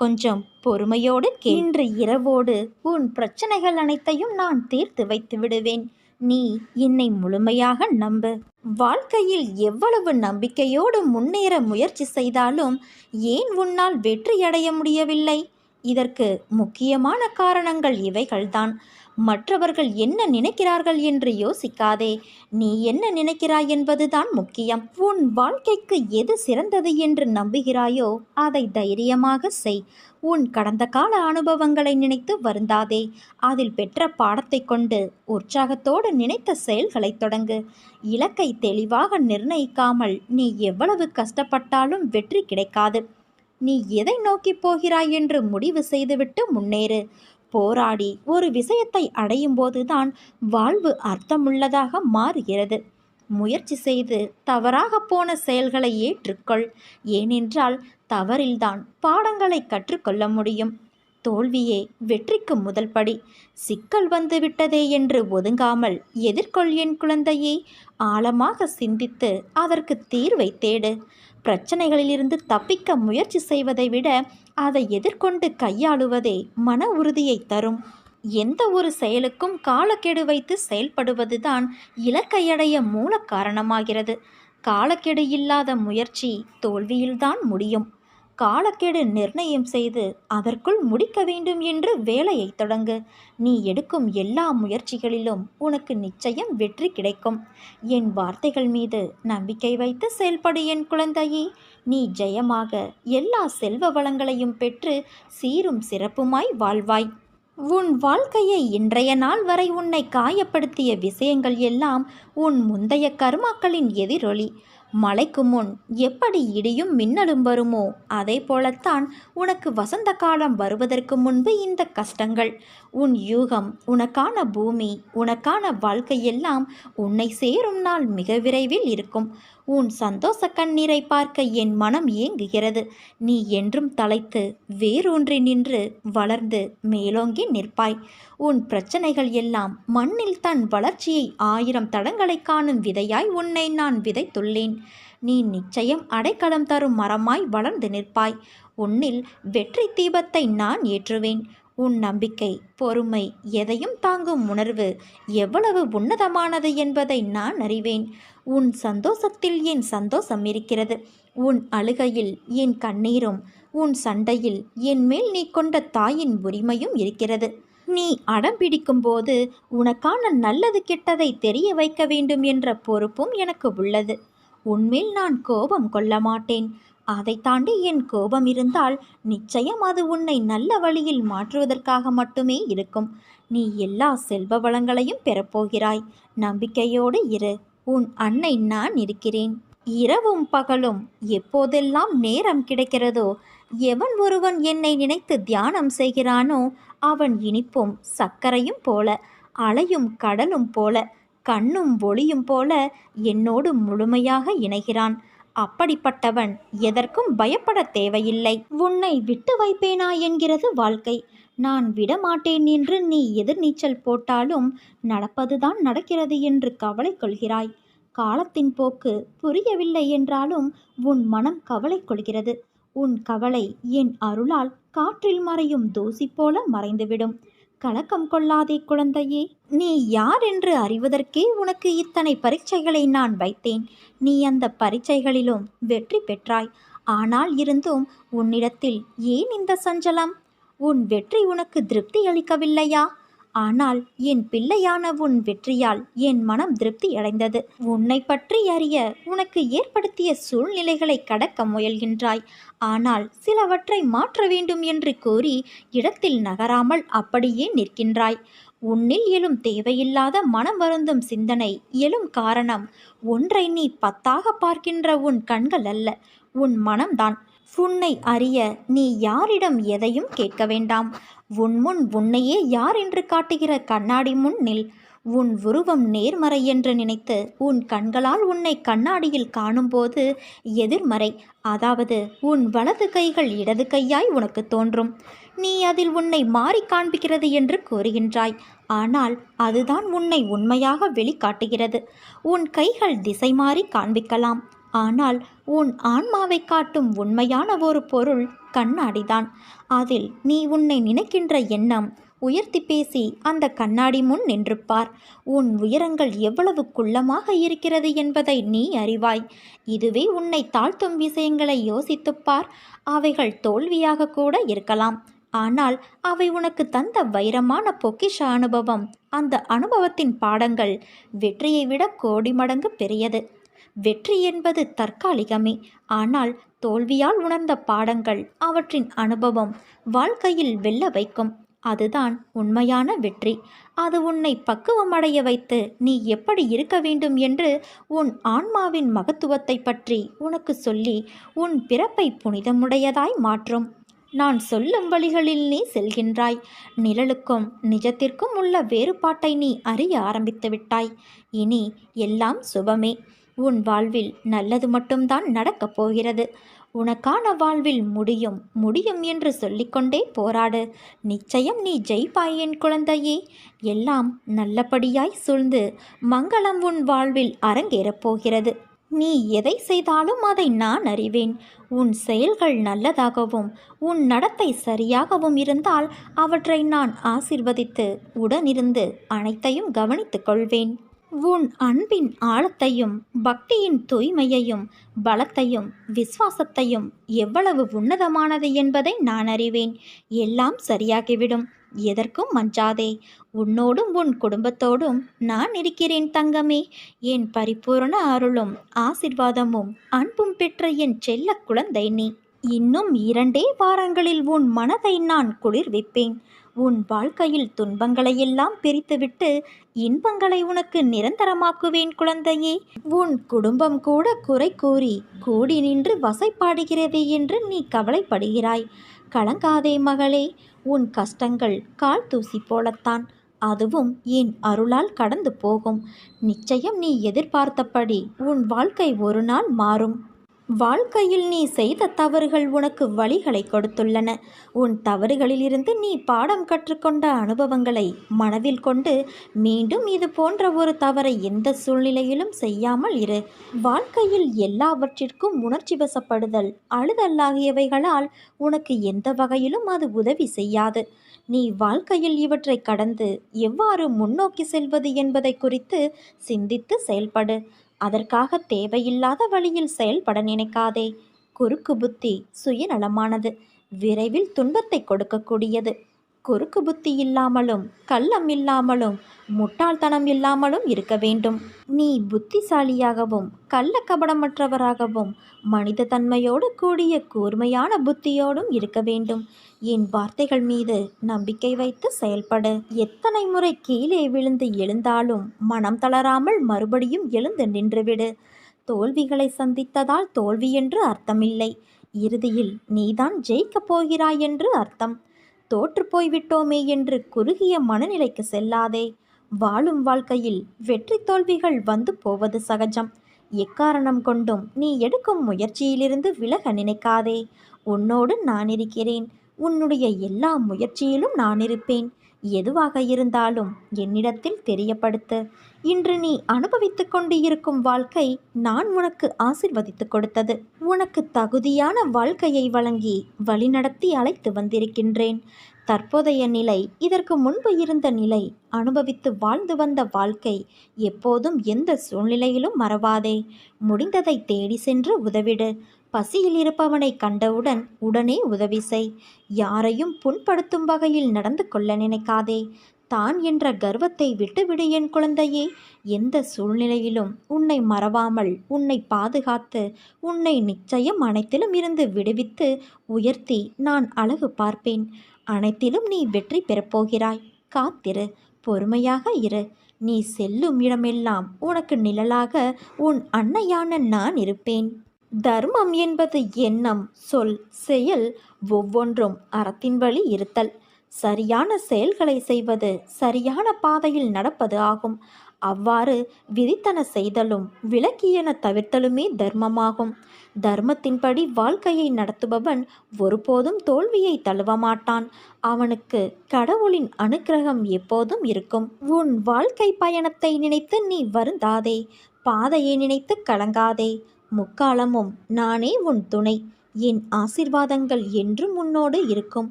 கொஞ்சம் பொறுமையோடு இன்று இரவோடு உன் பிரச்சனைகள் அனைத்தையும் நான் தீர்த்து வைத்து விடுவேன். நீ என்னை முழுமையாக நம்பு. வாழ்க்கையில் எவ்வளவு நம்பிக்கையோடு முன்னேற முயற்சி செய்தாலும் ஏன் உன்னால் வெற்றியடைய முடியவில்லை? இதற்கு முக்கியமான காரணங்கள் இவைகள்தான். மற்றவர்கள் என்ன நினைக்கிறார்கள் என்று யோசிக்காதே. நீ என்ன நினைக்கிறாய் என்பதுதான் முக்கியம். உன் வாழ்க்கைக்கு எது சிறந்தது என்று நம்புகிறாயோ அதை தைரியமாக செய். உன் கடந்த கால அனுபவங்களை நினைத்து வருந்தாதே. அதில் பெற்ற பாடத்தை கொண்டு உற்சாகத்தோடு நினைத்த செயல்களை தொடங்கு. இலக்கை தெளிவாக நிர்ணயிக்காமல் நீ எவ்வளவு கஷ்டப்பட்டாலும் வெற்றி கிடைக்காது. நீ எதை நோக்கி போகிறாய் என்று முடிவு செய்துவிட்டு முன்னேறு. போராடி ஒரு விஷயத்தை அடையும் போதுதான் வாழ்வு அர்த்தமுள்ளதாக மாறுகிறது. முயற்சி செய்து தவறாக போன செயல்களை ஏற்றுக்கொள். ஏனென்றால் தவறில்தான் பாடங்களை கற்றுக்கொள்ள முடியும். தோல்வியே வெற்றிக்கு முதல் படி. சிக்கல் வந்துவிட்டதே என்று ஒதுங்காமல் எதிர்கொள் என் குழந்தையை. ஆழமாக சிந்தித்து அதற்கு தீர்வை தேடு. பிரச்சனைகளிலிருந்து தப்பிக்க முயற்சி செய்வதை விட அதை எதிர்கொண்டு கையாளுவதே மன உறுதியை தரும். எந்த ஒரு செயலுக்கும் காலக்கெடு வைத்து செயல்படுவதுதான் இலக்கையடைய மூல காரணமாகிறது. காலக்கெடு இல்லாத முயற்சி தோல்வியில்தான் முடியும். காலக்கெடு நிர்ணயம் செய்து அதற்குள் முடிக்க வேண்டும் என்று வேலையை தொடங்கு. நீ எடுக்கும் எல்லா முயற்சிகளிலும் உனக்கு நிச்சயம் வெற்றி கிடைக்கும். என் வார்த்தைகள் மீது நம்பிக்கை வைத்து செயல்படு என் குழந்தையே. நீ ஜெயமாக எல்லா செல்வ வளங்களையும் பெற்று சீரும் சிறப்புமாய் வாழ்வாய். உன் வாழ்க்கையை இன்றைய நாள் வரை உன்னை காயப்படுத்திய விஷயங்கள் எல்லாம் உன் முந்தைய கர்மாக்களின் எதிரொலி. மழைக்கு முன் எப்படி இடியும் மின்னலும் வருமோ அதே போலத்தான் உனக்கு வசந்த காலம் வருவதற்கு முன்பு இந்த கஷ்டங்கள். உன் யூகம் உனக்கான பூமி உனக்கான வாழ்க்கையெல்லாம் உன்னை சேரும் நாள் மிக விரைவில் இருக்கும். உன் சந்தோஷ கண்ணீரை பார்க்க என் மனம் ஏங்குகிறது. நீ என்றும் தலைத்து வேரூன்றி நின்று வளர்ந்து மேலோங்கி நிற்பாய். உன் பிரச்சனைகள் எல்லாம் மண்ணில் தன் வளர்ச்சியை ஆயிரம் தடங்களை காணும் விதையாய் உன்னை நான் விதைத்துள்ளேன். நீ நிச்சயம் அடைக்கலம் தரும் மரமாய் வளர்ந்து நிற்பாய். உன்னில் வெற்றி தீபத்தை நான் ஏற்றுவேன். உன் நம்பிக்கை பொறுமை எதையும் தாங்கும் உணர்வு எவ்வளவு உன்னதமானது என்பதை நான் அறிவேன். உன் சந்தோஷத்தில் என் சந்தோஷம் இருக்கிறது. உன் அழுகையில் என் கண்ணீரும் உன் சண்டையில் என் மேல் நீ கொண்ட தாயின் உரிமையும் இருக்கிறது. நீ அடம் பிடிக்கும்போது உனக்கான நல்லது கெட்டதை தெரிய வைக்க வேண்டும் என்ற பொறுப்பும் எனக்கு உள்ளது. உன்மேல் நான் கோபம் கொள்ள மாட்டேன். அதை தாண்டி என் கோபம் இருந்தால் நிச்சயம் அது உன்னை நல்ல வழியில் மாற்றுவதற்காக மட்டுமே இருக்கும். நீ எல்லா செல்வ வளங்களையும் பெறப்போகிறாய். நம்பிக்கையோடு இரு. உன் அன்னை நான் இருக்கிறேன். இரவும் பகலும் எப்போதெல்லாம் நேரம் கிடைக்கிறதோ எவன் ஒருவன் என்னை நினைத்து தியானம் செய்கிறானோ அவன் இனிப்பும் சர்க்கரையும் போல அலையும் கடலும் போல கண்ணும் ஒளியும் போல என்னோடு முழுமையாக இணைகிறான். அப்படிப்பட்டவன் எதற்கும் பயப்பட தேவையில்லை. உன்னை விட்டு வைப்பேனா என்கிறது வாழ்க்கை. நான் விடமாட்டேன் என்று நீ எதிர்நீச்சல் போட்டாலும் நடப்பதுதான் நடக்கிறது என்று கவலை கொள்கிறாய். காலத்தின் போக்கு புரியவில்லை என்றாலும் உன் மனம் கவலை கொள்கிறது. உன் கவலை என் அருளால் காற்றில் மறையும் தூசி போல மறைந்துவிடும். கலக்கம் கொள்ளாதே குழந்தையே. நீ யார் என்று அறிவதற்கே உனக்கு இத்தனை பரீட்சைகளை நான் வைத்தேன். நீ அந்த பரீட்சைகளிலும் வெற்றி பெற்றாய். ஆனால் இருந்தும் உன்னிடத்தில் ஏன் இந்த சஞ்சலம்? உன் வெற்றி உனக்கு திருப்தி அளிக்கவில்லையா? ஆனால் என் பிள்ளையான உன் வெற்றியால் என் மனம் திருப்தி அடைந்தது. உன்னை பற்றி அறிய உனக்கு ஏற்படுத்திய சூழ்நிலைகளை கடக்க முயல்கின்றாய். ஆனால் சிலவற்றை மாற்ற வேண்டும் என்று கூறி இடத்தில் நகராமல் அப்படியே நிற்கின்றாய். உன்னில் எழும் தேவையில்லாத மனம் வருந்தும் சிந்தனை எழும் காரணம் ஒன்றை நீ பத்தாக பார்க்கின்ற உன் கண்கள் அல்ல உன் மனம்தான். உன்னை அறிய நீ யாரிடம் எதையும் கேட்க வேண்டாம். உன் முன் உன்னையே யார் என்று காட்டுகிற கண்ணாடி முன் நில் உன் உருவம் நேர்மறை என்று நினைத்து உன் கண்களால் உன்னை கண்ணாடியில் காணும்போது எதிர்மறை அதாவது உன் வலது கைகள் இடது கையாய் உனக்கு தோன்றும். நீ அதில் உன்னை மாறி காண்பிக்கிறது என்று கூறுகின்றாய். ஆனால் அதுதான் உன்னை உண்மையாக வெளிக்காட்டுகிறது. உன் கைகள் திசை மாறி காண்பிக்கலாம். ஆனால் உன் ஆன்மாவை காட்டும் உண்மையான ஒரு பொருள் கண்ணாடிதான். அதில் நீ உன்னை நினைக்கின்ற எண்ணம் உயர்த்தி பேசி அந்த கண்ணாடி முன் நின்றுப்பார். உன் உயரங்கள் எவ்வளவு குள்ளமாக இருக்கிறது என்பதை நீ அறிவாய். இதுவே உன்னை தாழ்த்தும் விஷயங்களை யோசித்துப்பார். அவைகள் தோல்வியாக கூட இருக்கலாம். ஆனால் அவை உனக்கு தந்த வைரமான பொக்கிஷ அனுபவம். அந்த அனுபவத்தின் பாடங்கள் வெற்றியை விட கோடி மடங்கு பெரியது. வெற்றி என்பது தற்காலிகமே. ஆனால் தோல்வியால் உணர்ந்த பாடங்கள் அவற்றின் அனுபவம் வாழ்க்கையில் வெல்ல வைக்கும். அதுதான் உண்மையான வெற்றி. அது உன்னை பக்குவமடைய வைத்து நீ எப்படி இருக்க வேண்டும் என்று உன் ஆன்மாவின் மகத்துவத்தை பற்றி உனக்கு சொல்லி உன் பிறப்பை புனிதமுடையதாய் மாற்றும். நான் சொல்லும் வழிகளில் நீ செல்கின்றாய். நிழலுக்கும் நிஜத்திற்கும் உள்ள வேறுபாட்டை நீ அறிய ஆரம்பித்து விட்டாய். இனி எல்லாம் சுபமே. உன் வாழ்வில் நல்லது மட்டும்தான் நடக்கப் போகிறது. உனக்கான வாழ்வில் முடியும் முடியும் என்று சொல்லிக்கொண்டே போராடு. நிச்சயம் நீ ஜெயிப்பாய் என் குழந்தையே. எல்லாம் நல்லபடியாய் சூழ்ந்து மங்களம் உன் வாழ்வில் அரங்கேறப் போகிறது. நீ எதை செய்தாலும் அதை நான் அறிவேன். உன் செயல்கள் நல்லதாகவும் உன் நடத்தை சரியாகவும் இருந்தால் அவற்றை நான் ஆசிர்வதித்து உடனிருந்து அனைத்தையும் கவனித்துக் கொள்வேன். உன் அன்பின் ஆழத்தையும் பக்தியின் தூய்மையையும் பலத்தையும் விசுவாசத்தையும் எவ்வளவு உன்னதமானது என்பதை நான் அறிவேன். எல்லாம் சரியாகிவிடும். எதற்கும் மஞ்சாதே. உன்னோடும் உன் குடும்பத்தோடும் நான் இருக்கிறேன் தங்கமே. என் பரிபூரண அருளும் ஆசிர்வாதமும் அன்பும் பெற்ற என் செல்ல குழந்தை நீ. இன்னும் இரண்டே வாரங்களில் உன் மனதை நான் குளிர்விப்பேன். உன் வாழ்க்கையில் துன்பங்களையெல்லாம் பிரித்துவிட்டு இன்பங்களை உனக்கு நிரந்தரமாக்குவேன் குழந்தையே. உன் குடும்பம் கூட குறை கூறி கூடி நின்று வசைப்பாடுகிறதே என்று நீ கவலைப்படுகிறாய். கலங்காதே மகளே உன் கஷ்டங்கள் கால் தூசி போலத்தான். அதுவும் என் அருளால் கடந்து போகும். நிச்சயம் நீ எதிர்பார்த்தபடி உன் வாழ்க்கை ஒரு நாள் மாறும். வாழ்க்கையில் நீ செய்த தவறுகள் உனக்கு வழிகளை கொடுத்துள்ளன. உன் தவறுகளிலிருந்து நீ பாடம் கற்றுக்கொண்ட அனுபவங்களை மனதில் கொண்டு மீண்டும் இது போன்ற ஒரு தவறை எந்த சூழ்நிலையிலும் செய்யாமல் இரு. வாழ்க்கையில் எல்லாவற்றிற்கும் உணர்ச்சி வசப்படுதல் அழுதல்லாகியவைகளால் உனக்கு எந்த வகையிலும் அது உதவி செய்யாது. நீ வாழ்க்கையில் இவற்றை கடந்து எவ்வாறு முன்னோக்கி செல்வது என்பதை குறித்து சிந்தித்து செயல்படு. அதற்காக தேவையில்லாத வழியில் செயல்பட நினைக்காதே. குறுக்கு புத்தி சுயநலமானது. விரைவில் துன்பத்தை கொடுக்கக்கூடியது. குறுக்கு புத்தி இல்லாமலும் கள்ளம் இல்லாமலும் முட்டாள்தனம் இல்லாமலும் இருக்க வேண்டும். நீ புத்திசாலியாகவும் கள்ள கபடமற்றவராகவும் மனித தன்மையோடு கூடிய கூர்மையான புத்தியோடும் இருக்க வேண்டும். என் வார்த்தைகள் மீது நம்பிக்கை வைத்து செயல்படு. எத்தனை முறை கீழே விழுந்து எழுந்தாலும் மனம் தளராமல் மறுபடியும் எழுந்து நின்றுவிடு. தோல்விகளை சந்தித்ததால் தோல்வி என்று அர்த்தமில்லை. இறுதியில் நீதான் ஜெயிக்கப் போகிறாய் என்று அர்த்தம். தோற்று போய்விட்டோமே என்று குறுகிய மனநிலைக்கு செல்லாதே. வாழும் வாழ்க்கையில் வெற்றி தோல்விகள் வந்து போவது சகஜம். எக்காரணம் கொண்டும் நீ எடுக்கும் முயற்சியிலிருந்து விலக நினைக்காதே. உன்னோடு நான் இருக்கிறேன். உன்னுடைய எல்லா முயற்சியிலும் நான் இருப்பேன். எதுவாக இருந்தாலும் என்னிடத்தில் தெரியப்படுத்து. இன்று நீ அனுபவித்துக் கொண்டு இருக்கும் வாழ்க்கை நான் உனக்கு ஆசிர்வதித்து கொடுத்தது. உனக்கு தகுதியான வாழ்க்கையை வழங்கி வழிநடத்தி அழைத்து வந்திருக்கின்றேன். தற்போதைய நிலை இதற்கு முன்பு இருந்த நிலை அனுபவித்து வாழ்ந்து வந்த வாழ்க்கை எப்போதும் எந்த சூழ்நிலையிலும் மறவாதே. முடிந்ததை தேடி சென்று உதவிடு. பசியில் இருப்பவனை கண்டவுடன் உடனே உதவி செய். யாரையும் புண்படுத்தும் வகையில் நடந்து கொள்ள நினைக்காதே. தான் என்ற கர்வத்தை விட்டுவிடு என் குழந்தையே. எந்த சூழ்நிலையிலும் உன்னை மறவாமல் உன்னை பாதுகாத்து உன்னை நிச்சயம் அனைத்திலும் இருந்து விடுவித்து உயர்த்தி நான் அழகு பார்ப்பேன். அனைத்திலும் நீ வெற்றி பெறப்போகிறாய் காத்திரு. பொறுமையாக இரு. நீ செல்லும் இடமெல்லாம் உனக்கு நிழலாக உன் அன்னையான நான் இருப்பேன். தர்மம் என்பது எண்ணம் சொல் செயல் ஒவ்வொன்றும் அறத்தின் வழி இருத்தல். சரியான செயல்களை செய்வது சரியான பாதையில் நடப்பது ஆகும். அவ்வாறு விதித்தன செய்தலும் விலக்கியன தவிர்த்தலுமே தர்மமாகும். தர்மத்தின்படி வாழ்க்கையை நடத்துபவன் ஒருபோதும் தோல்வியை தழுவமாட்டான். அவனுக்கு கடவுளின் அனுக்கிரகம் எப்போதும் இருக்கும். உன் வாழ்க்கை பயணத்தை நினைத்து நீ வருந்தாதே பாதையை நினைத்து கலங்காதே முக்காலமும் நானே உன் துணை. என் ஆசிர்வாதங்கள் என்றும் உன்னோடு இருக்கும்.